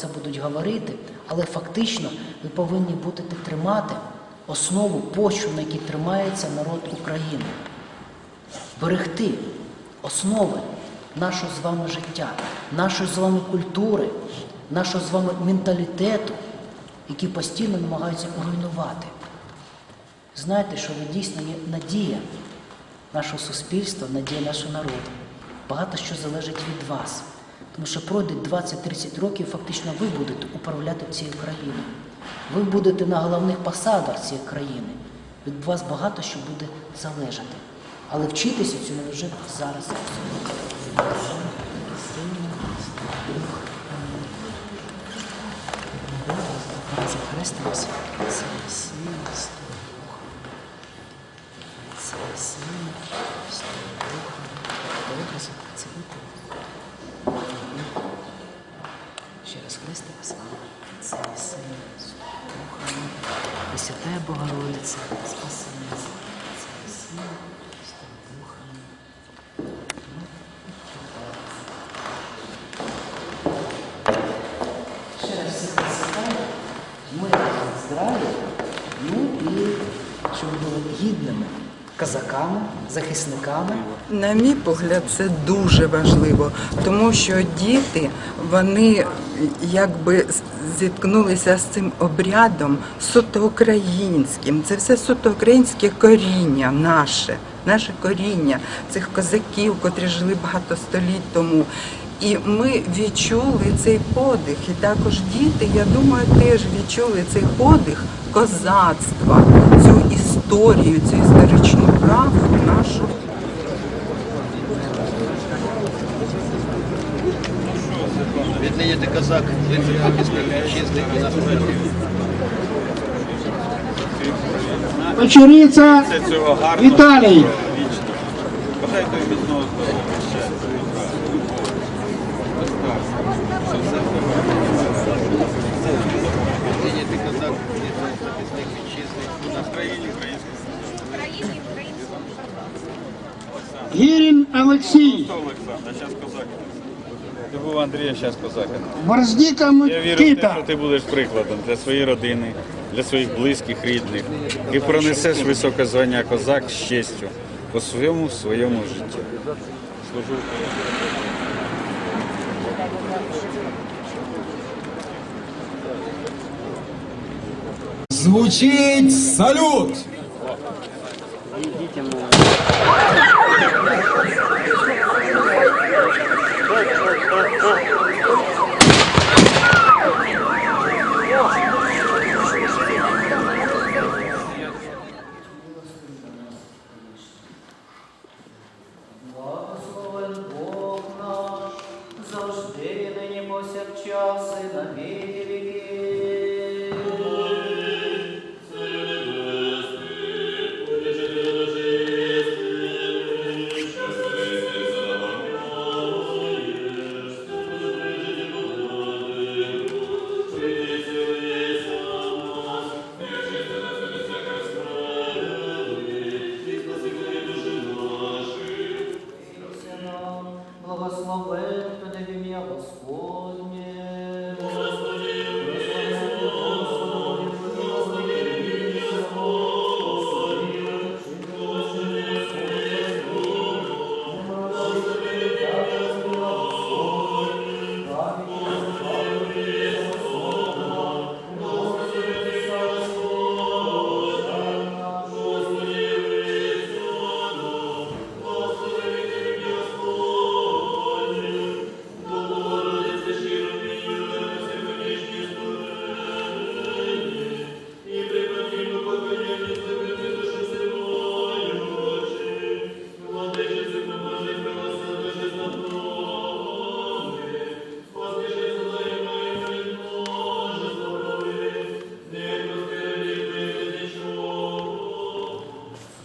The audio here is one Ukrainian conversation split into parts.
це будуть говорити, але фактично ви повинні будете тримати основу почву, на якій тримається народ України. Берегти основи нашого з вами життя, нашої з вами культури, нашого з вами менталітету, які постійно намагаються руйнувати. Знайте, що ви дійсно є надія нашого суспільства, надія нашого народу. Багато що залежить від вас. Тому що пройде 20-30 років, фактично ви будете управляти цією країною. Ви будете на головних посадах цієї країни. Від вас багато що буде залежати. Але вчитися цьому вже зараз. Захрестимося. Це сила, це сила, Добре, це Ще раз Христе слава, Це сила, Духа, Пресвятая Богородиця, спаси нас. Це сила, Духа. Ще раз всіх присвятаю, миру, здрав'я, ну і щоб були гідними козаками, захисниками. На мій погляд, це дуже важливо, тому що діти вони якби зіткнулися з цим обрядом суто українським. Це все суто українське коріння наше, наше коріння цих козаків, котрі жили багато століть тому. І ми відчули цей подих, і також діти, я думаю, теж відчули цей подих козацтва, цю історію, цю історичну правду нашу. Віднині ти козак, лицар захисник вітчизни і насправді. Печериця Віталій. Бажайте щастя, любові. Ось так. Козак, захисник вітчизни. У країні українська. Гірін Олексій, Олександр, зараз козак. Андрія, зараз козак. Борздіка Я вірю в те, що ти будеш прикладом для своєї родини, для своїх близьких, рідних. І пронесеш високе звання козак з честю по своєму своєму житті. Служу Звучить салют! Благословен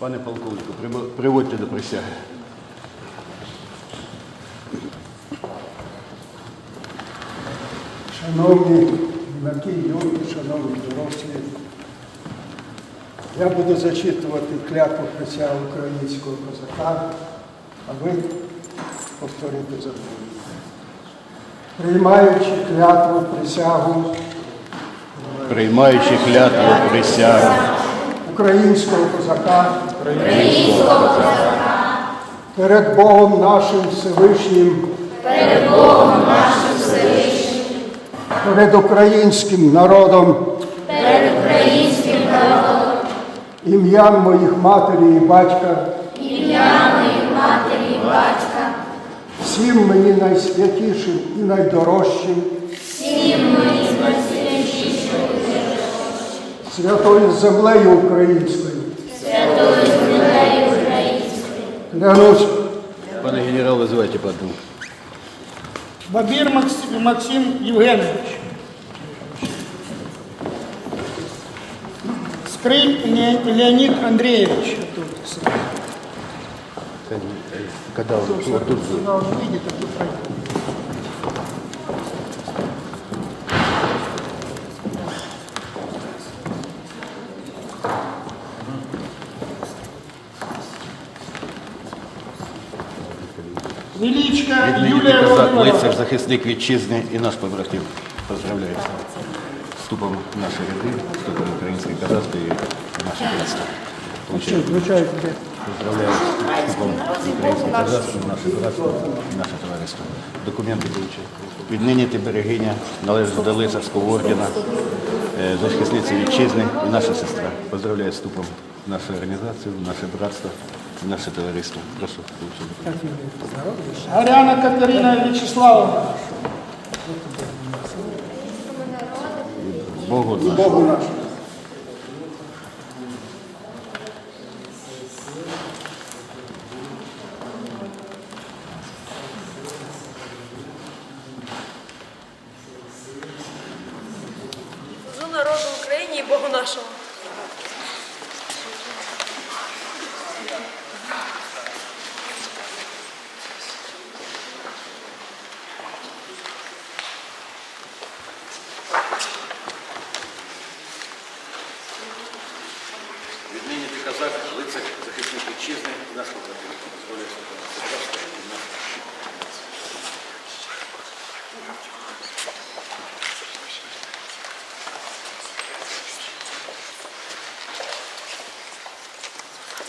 Пане полковнику, приводьте до присяги. Шановні юнаки, юні, шановні дорослі, я буду зачитувати клятву присягу українського козака, а ви повторите за мною. приймаючи клятву присягу Приймаючи клятву присягу українського козака. Українського козака, перед Богом нашим Всевишнім. Перед Богом нашим Всевишнім, перед українським народом. Перед українським народом, ім'ям моїх матері і батька. Всім мені найсвятішим і найдорожчим святою землею українською. Клянусь Пане генерал, визивайте по одному. Бабір Максим, Максим Євгенович. Скриль Ле- Леонід Андрійович. Тут. Когда он вот тут Сюда он видит, а тут пройдет. Величка Юлія Володимировна. лицар, захисник вітчизни і наш побратим. Поздравляю. з Вступом в наші ряди, вступом в українське і наше братство. Включаю тебе. Поздравляю з вступом в українське козацтво, в наше братство і наше товариство. Документи получив. Віднині ти берегиня, належиш до лицарського ордена, е, захисниця вітчизни і наша сестра. Поздравляю з вступом в нашу організацію, в наше братство, в наше товариство. Прошу, получити. Катерина Вячеславовна. Богу наш. Богу нашому. Служу народу Україні і Богу нашому. Віднині ти козак, лицар, захисник вітчизни і наш побратим. Поздравляю з вступом в наше братство і наше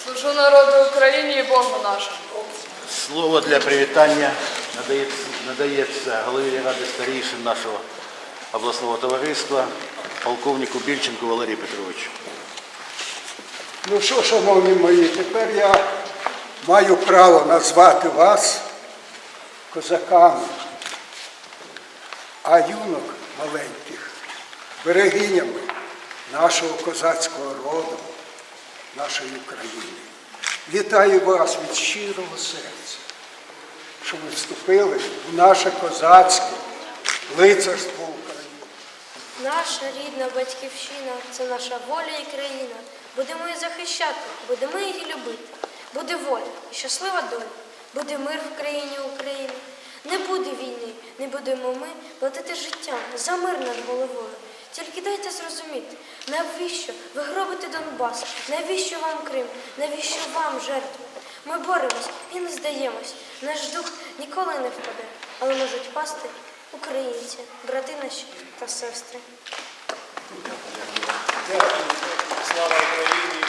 Служу народу Україні і Богу нашому. Слово для привітання надається, надається голові ради старішин нашого обласного товариства, полковнику Більченку Валерію Петровичу. Ну що, шановні мої, тепер я маю право назвати вас козаками, а юнок маленьких берегинями нашого козацького роду, нашої України. Вітаю вас від щирого серця, що ви вступили в наше козацьке лицарство України. Наша рідна батьківщина це наша воля і країна. Будемо її захищати, будемо її любити. Буде воля і щаслива доля. Буде мир в країні України. Не буде війни, не будемо ми платити життям за мир над головою. Тільки дайте зрозуміти, навіщо ви гробите Донбас, навіщо вам Крим, навіщо вам жертви? Ми боремось і не здаємось. Наш дух ніколи не впаде, але можуть пасти українці, брати наші та сестри. Діти,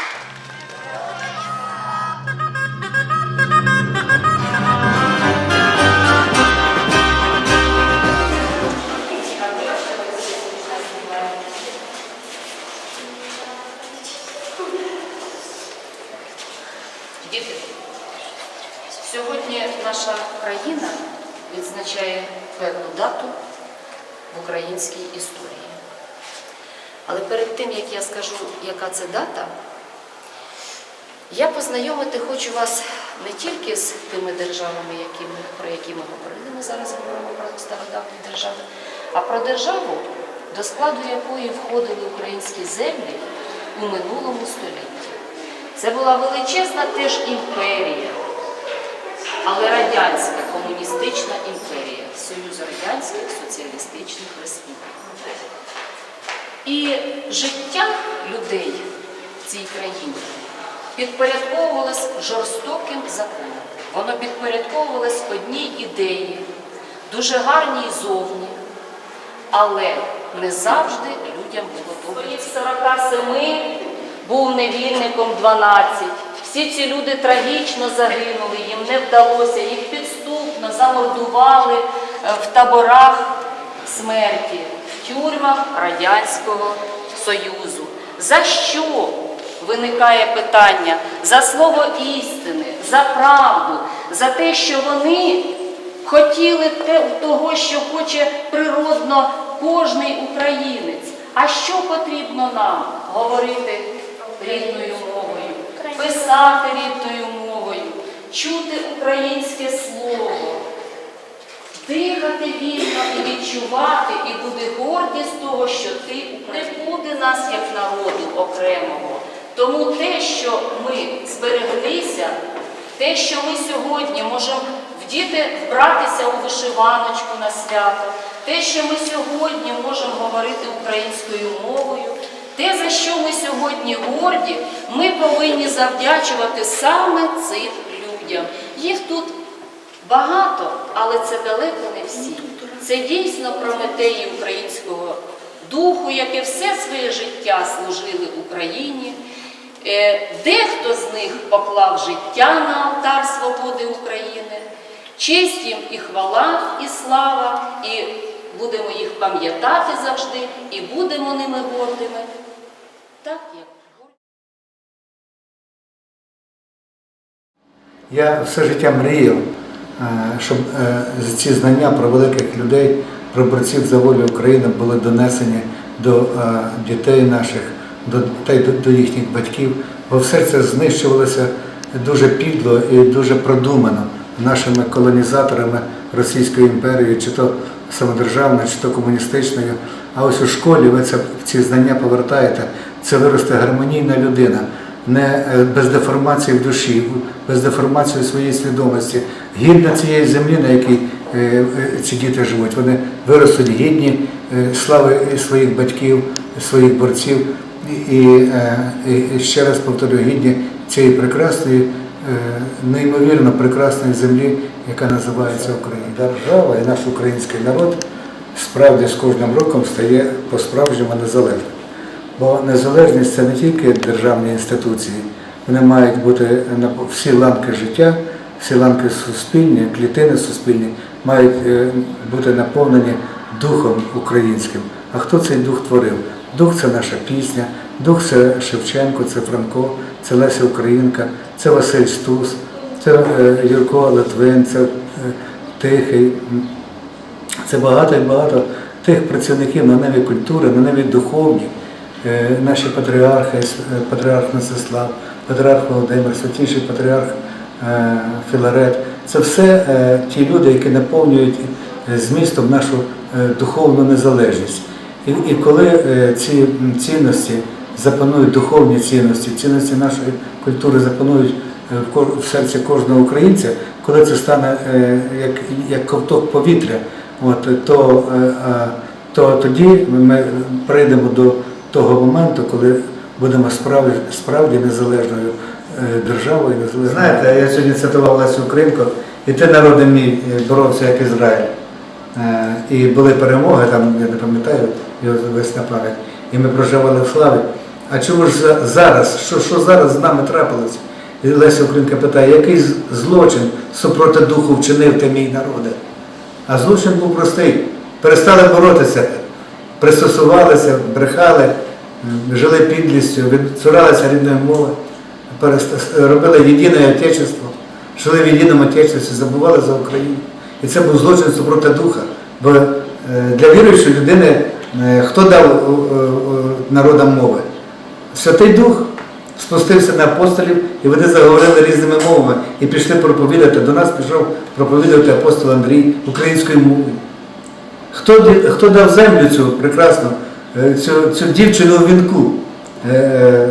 наша країна відзначає певну дату в українській історії. Але перед тим, як я скажу, яка це дата, я познайомити хочу вас не тільки з тими державами, які ми, про які ми говорили, ми зараз говоримо про стародавні держави, а про державу, до складу якої входили українські землі у минулому столітті. Це була величезна теж імперія, але радянська комуністична імперія, Союз Радянських Соціалістичних Республік. І життя людей в цій країні підпорядковувалось жорстоким законом. Воно підпорядковувалось одній ідеї дуже гарні і зовні, але не завжди людям було добре. 47 був невільником 12. Всі ці люди трагічно загинули, їм не вдалося, їх підступно замордували е, в таборах смерті, в тюрмах Радянського Союзу. За що виникає питання? За слово істини, за правду, за те, що вони хотіли того, що хоче природно кожний українець. А що потрібно нам говорити рідною мовою, писати рідною мовою, чути українське слово, дихати вільно і відчувати, і буде гордість того, що ти не буде нас як народу окремого. Тому те, що ми збереглися, те, що ми сьогодні можемо вдіти, вбратися у вишиваночку на свято, те, що ми сьогодні можемо говорити українською мовою, те, за що ми сьогодні горді, ми повинні завдячувати саме цим людям. Їх тут Багато, але це далеко не всі. Це дійсно прометеї українського духу, яке все своє життя служили Україні. Е, Дехто з них поклав життя на алтар свободи України. Честь їм і хвала, і слава, і будемо їх пам'ятати завжди, і будемо ними гордими. Так як. Я все життя мріяв, е, щоб е, ці знання про великих людей, про борців за волю України були донесені до е, дітей наших, до, та й до, до їхніх батьків, бо все це знищувалося дуже підло і дуже продумано нашими колонізаторами Російської імперії, чи то самодержавною, чи то комуністичною. А ось у школі ви це, ці знання повертаєте, це виросте гармонійна людина не е, без деформації в душі, без деформації своєї свідомості, гідна цієї землі, на якій е, е, ці діти живуть. Вони виростуть гідні слави своїх батьків, своїх борців. І, і- ще раз повторюю, гідні цієї прекрасної, неймовірно прекрасної землі, яка називається Україна. Держава і наш український народ справді з кожним роком стає по-справжньому незалежним. Бо незалежність це не тільки державні інституції, вони мають бути всі ланки життя, всі ланки суспільні, клітини суспільні мають е, бути наповнені духом українським. А хто цей дух творив? Дух це наша пісня, дух це Шевченко, це Франко, це Леся Українка, це Василь Стус, це е, Юрко Литвин, це е, Тихий. Це багато і багато тих працівників на ниві культури, на ниві духовні, наші патріархи, е, патріарх Насислав, патріарх Володимир, святіший патріарх е, Філарет. Це все е, ті люди, які наповнюють е, змістом нашу е, духовну незалежність. І, коли е, ці цінності запанують духовні цінності, цінності нашої культури запанують е, в серці кожного українця, коли це стане е, як, як ковток повітря, от, то, е, е, то тоді ми прийдемо до того моменту, коли будемо справді, справді незалежною е, державою. Незалежною. Знаєте, я сьогодні цитував Лесю Українку, і ти народи мій боровся як Ізраїль. Е, І були перемоги, там, я не пам'ятаю, його весь на пам'ять, і ми проживали в славі. А чому ж зараз, що, що зараз з нами трапилось? І Леся Українка питає, який злочин супроти духу вчинив ти мій народе? А злочин був простий. Перестали боротися, пристосувалися, брехали, жили підлістю, відцуралися рідної мови, робили єдине отечество, жили в єдиному отечестві, забували за Україну. І це був злочин супроти духа. Бо е, для віруючої людини е, хто дав е, народам мови? Святий Дух спустився на апостолів, і вони заговорили різними мовами і пішли проповідати. До нас пішов проповідувати апостол Андрій українською мовою. Хто, хто дав землю цю прекрасну, е, цю, цю дівчину у вінку е,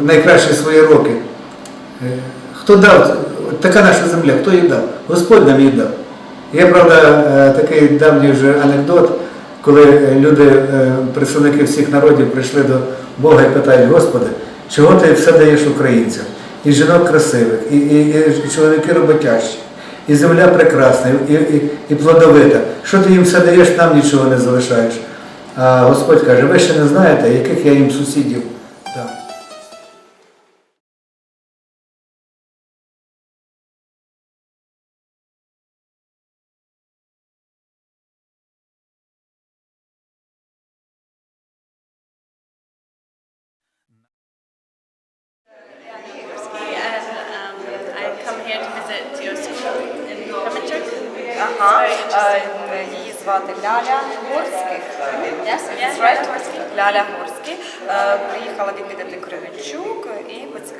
в найкращі свої роки? Е, Хто дав? Така наша земля, хто її дав? Господь нам її дав. Є, правда, такий давній вже анекдот, коли люди, представники всіх народів, прийшли до Бога і питають, Господи, чого ти все даєш українцям? І жінок красивих, і, і, і чоловіки роботящі, і земля прекрасна, і, і, і плодовита. Що ти їм все даєш, нам нічого не залишаєш. А Господь каже, ви ще не знаєте, яких я їм сусідів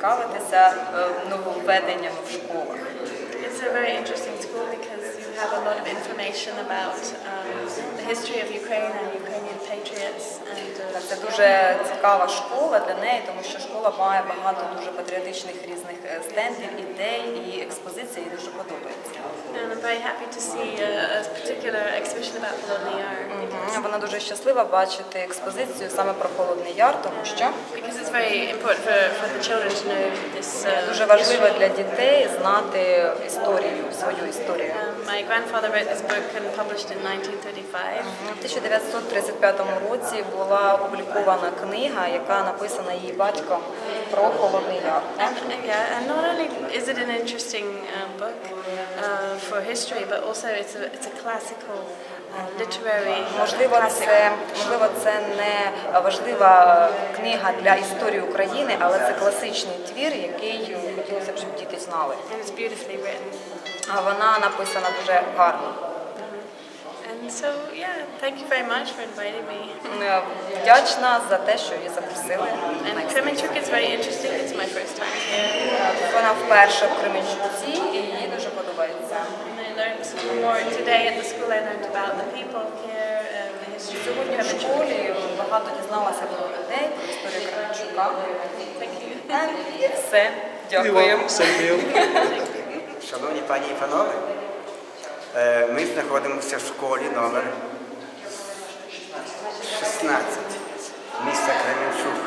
і поцікавитися е, нововведеннями в школах. It's a very interesting school because you have a lot of information about um, the history of Ukraine and Ukrainian patriots. And uh, Це дуже цікава школа для неї, тому що школа має багато дуже патріотичних різних е, стендів, ідей і експозицій, їй дуже подобається. Вона дуже щаслива бачити експозицію саме про Холодний Яр, тому що this. Uh, дуже важливо для дітей знати історію, свою історію. Um, my grandfather wrote this book and published in 1935. У 1935 році була опублікована книга, яка написана її батьком про Холодний Яр. And, uh, yeah, and not only is it an interesting uh, book uh, for history, but also it's a, it's a classical literary Можливо, це можливо, це не важлива книга для історії України, але це класичний твір, який хотілося б, щоб діти знали. А вона написана дуже гарно. So, yeah, thank you very much for inviting me. Е, Вдячна за те, що її запросили. And Kremenchuk is very interesting. It's my first time here. Вона вперше в Кременчуці і їй дуже подобається. And I learned more today at the school. I learned about the people here and the history of Сьогодні в Kremenchuk. школі багато дізналася про людей, про історію Кременчука. Thank you. І все. Дякую. Шановні пані і панове, е, ми знаходимося в школі номер 16 міста Кременчук.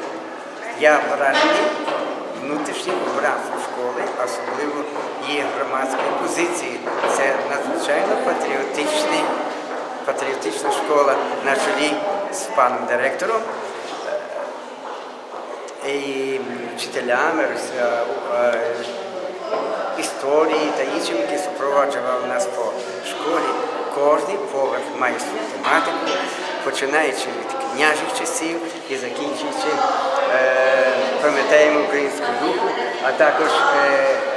Я вражений внутрішнім образом школи, особливо її громадської позиції. Це надзвичайно патріотичний, патріотична школа на чолі з паном директором е, і вчителями, е, історії та іншим, які супроводжували нас по школі. Кожний поверх має свою тематику, починаючи від княжих часів і закінчуючи е, пам'ятаємо українську духу, а також е,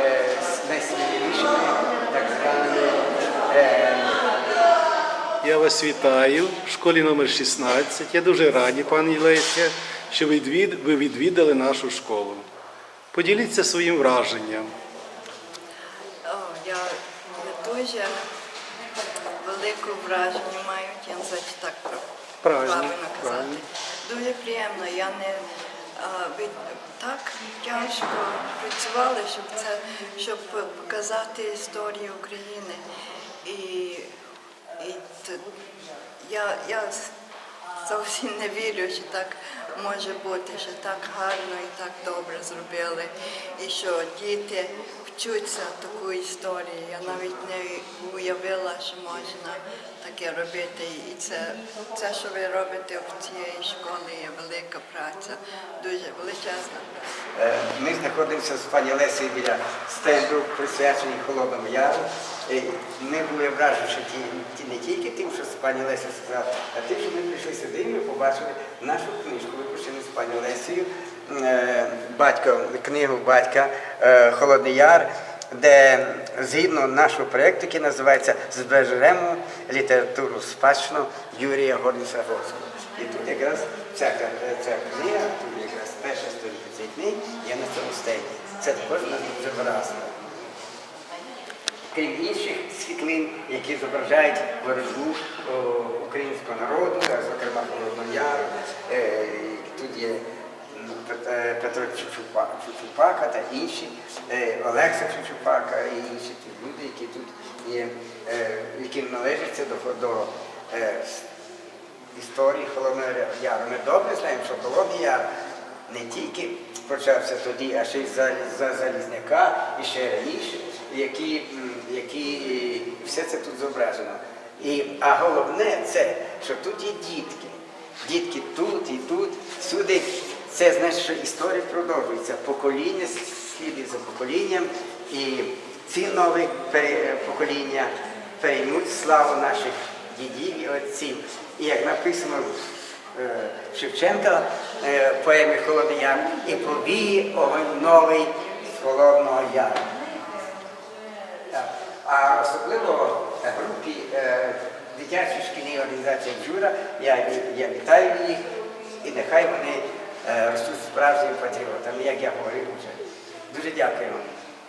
е, найсміливішими так званими е, Я вас вітаю в школі номер 16. Я дуже раді, пані Леся, що ви відвід- ви відвідали нашу школу. Поділіться своїм враженням. О, я, я дуже велике враження мають, я не знаю, так Правильно, правильно казати. правильно. Дуже приємно. Я не а, від, так тяжко працювали, щоб це щоб показати історію України. І, і я, я зовсім не вірю, що так може бути, що так гарно і так добре зробили. І що діти вчуться таку історію. Я навіть не уявила, що можна таке робити. І це, це що ви робите в цієї школі, є велика праця, дуже величезна. Е, Ми знаходимося з пані Лесею біля стенду, присвячений Холодному Яру. І Ми були вражені, що ті, не тільки тим, що пані Леся сказала, а тим, що ми прийшли сюди і ми побачили нашу книжку, випущену з пані Лесею, е, батько, книгу батька е, Холодний Яр, де згідно нашого проєкту, який називається Збережемо літературу спадщину Юрія Горніса Горського. І тут якраз ця, ця книга, тут якраз перша сторінка цієї книги є на цьому стенді. Це також дуже виразно. Крім інших світлин, які зображають боротьбу українського народу, зокрема Холодного Яру, е, тут є е, Петро Чучупака та інші, е, Олекса Чучупака і інші люди, які тут є, які належаться до, до історії Холодного Яру. Ми добре знаємо, що Холодний Яр не тільки почався тоді, а ще й за, за Залізняка і ще раніше, які, які все це тут зображено. І, а головне це, що тут є дітки. Дітки тут і тут, всюди. Це значить, що історія продовжується. Покоління слідує за поколінням. І ці нові покоління переймуть славу наших дідів і отців. І як написано в е, Шевченка е, в поемі Холодний Яр, і повіє огонь новий з Холодного Яру. А особливо групі е, дитячої шкільної організації Джура, я, я вітаю їх і нехай вони е, ростуть справжніми патріотами, як я говорив вже. Дуже дякую вам,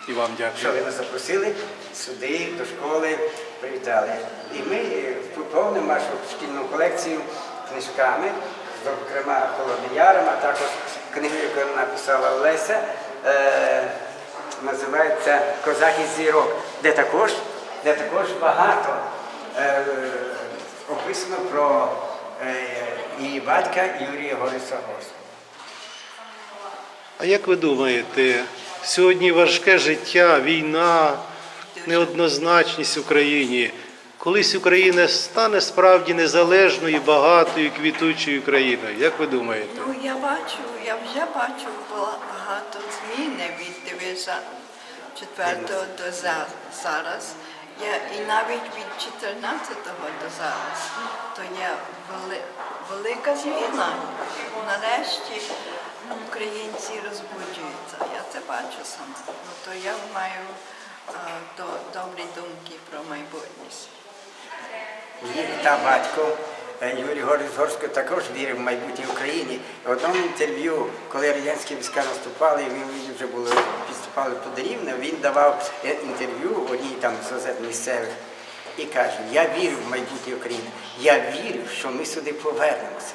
І вам що ви нас запросили сюди, до школи, привітали. І ми е, поповнимо нашу шкільну колекцію книжками, зокрема Холодним Яром, а також книгу, яку написала Леся. Е, називається Козак із зірок, де також, де також багато е, описано про е, її батька Юрія Гориса Горського. А як ви думаєте, сьогодні важке життя, війна, неоднозначність в Україні. Колись Україна стане справді незалежною, багатою, квітучою країною. Як ви думаєте? Ну, я бачу, я вже бачу багато змін від 94-го до зараз. Я, і навіть від 14-го до зараз. То є вели, велика зміна. Нарешті українці розбуджуються. Я це бачу сама. Ну, то я маю а, до, добрі думки про майбутнє. Та батько е, Юрій Горис Горський також вірив в майбутнє України. В одному інтерв'ю, коли радянські війська наступали, він вже були підступали під Рівне, він давав інтерв'ю одній там з газет місцевих і каже: Я вірю в майбутнє України. Я вірю, що ми сюди повернемося.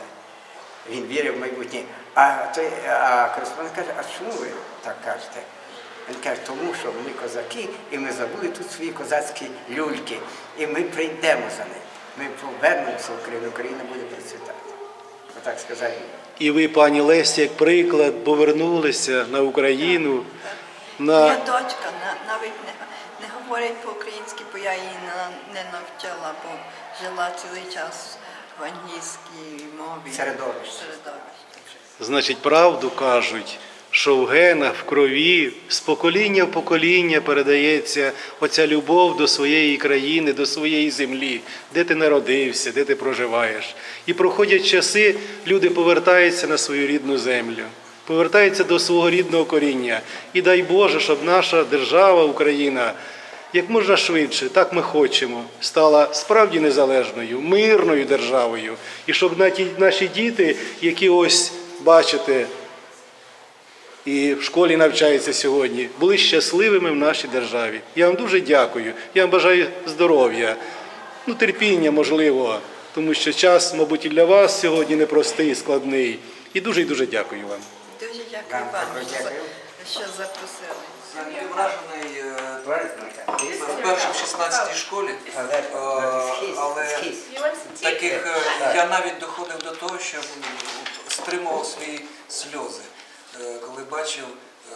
Він вірив в майбутнє. А той а кореспондент каже, а чому ви так кажете? Він каже, тому що ми козаки, і ми забули тут свої козацькі люльки. І ми прийдемо за ними. Ми повернемося в Україну, Україна буде процвітати. Отак сказав він. І ви, пані Лесі, як приклад, повернулися на Україну. Моя дочка навіть не, не говорить по-українськи, бо я її не, не навчила, бо жила цілий час в англійській мові. Середовищі. Середовищі. Значить, правду кажуть, що в генах, в крові, з покоління в покоління передається оця любов до своєї країни, до своєї землі, де ти народився, де ти проживаєш. І проходять часи, люди повертаються на свою рідну землю, повертаються до свого рідного коріння. І дай Боже, щоб наша держава, Україна, як можна швидше, так ми хочемо, стала справді незалежною, мирною державою. І щоб наші діти, які ось бачите, і в школі навчаються сьогодні, були щасливими в нашій державі. Я вам дуже дякую. Я вам бажаю здоров'я, ну, терпіння, можливо, тому що час, мабуть, і для вас сьогодні непростий, складний. І дуже і дуже дякую вам. Дуже дякую Вам що, що запросили. Я вражений е, вперше в 16 школі, Але, е, таких е, я навіть доходив до того, що стримував свої сльози, е, коли бачив, е,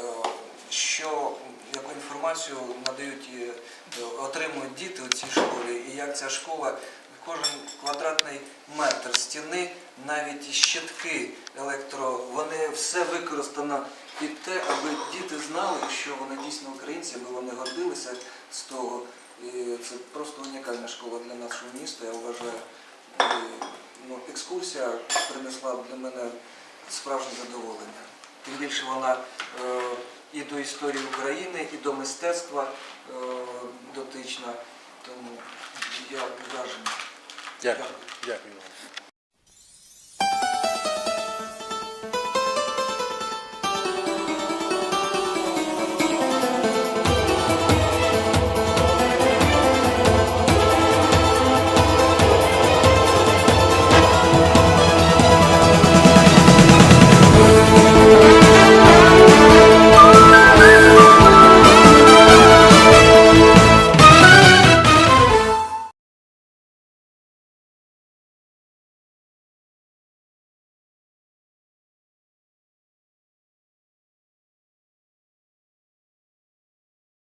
що яку інформацію надають е, отримують діти у цій школі, і як ця школа. Кожен квадратний метр стіни, навіть щитки електро, вони все використано під те, аби діти знали, що вони дійсно українці, аби вони гордилися з того. І це просто унікальна школа для нашого міста, я вважаю. І, ну, екскурсія принесла для мене справжнє задоволення. Більше вона і до історії України, і до мистецтва е, дотична. Тому я вражений. Дякую. Дякую.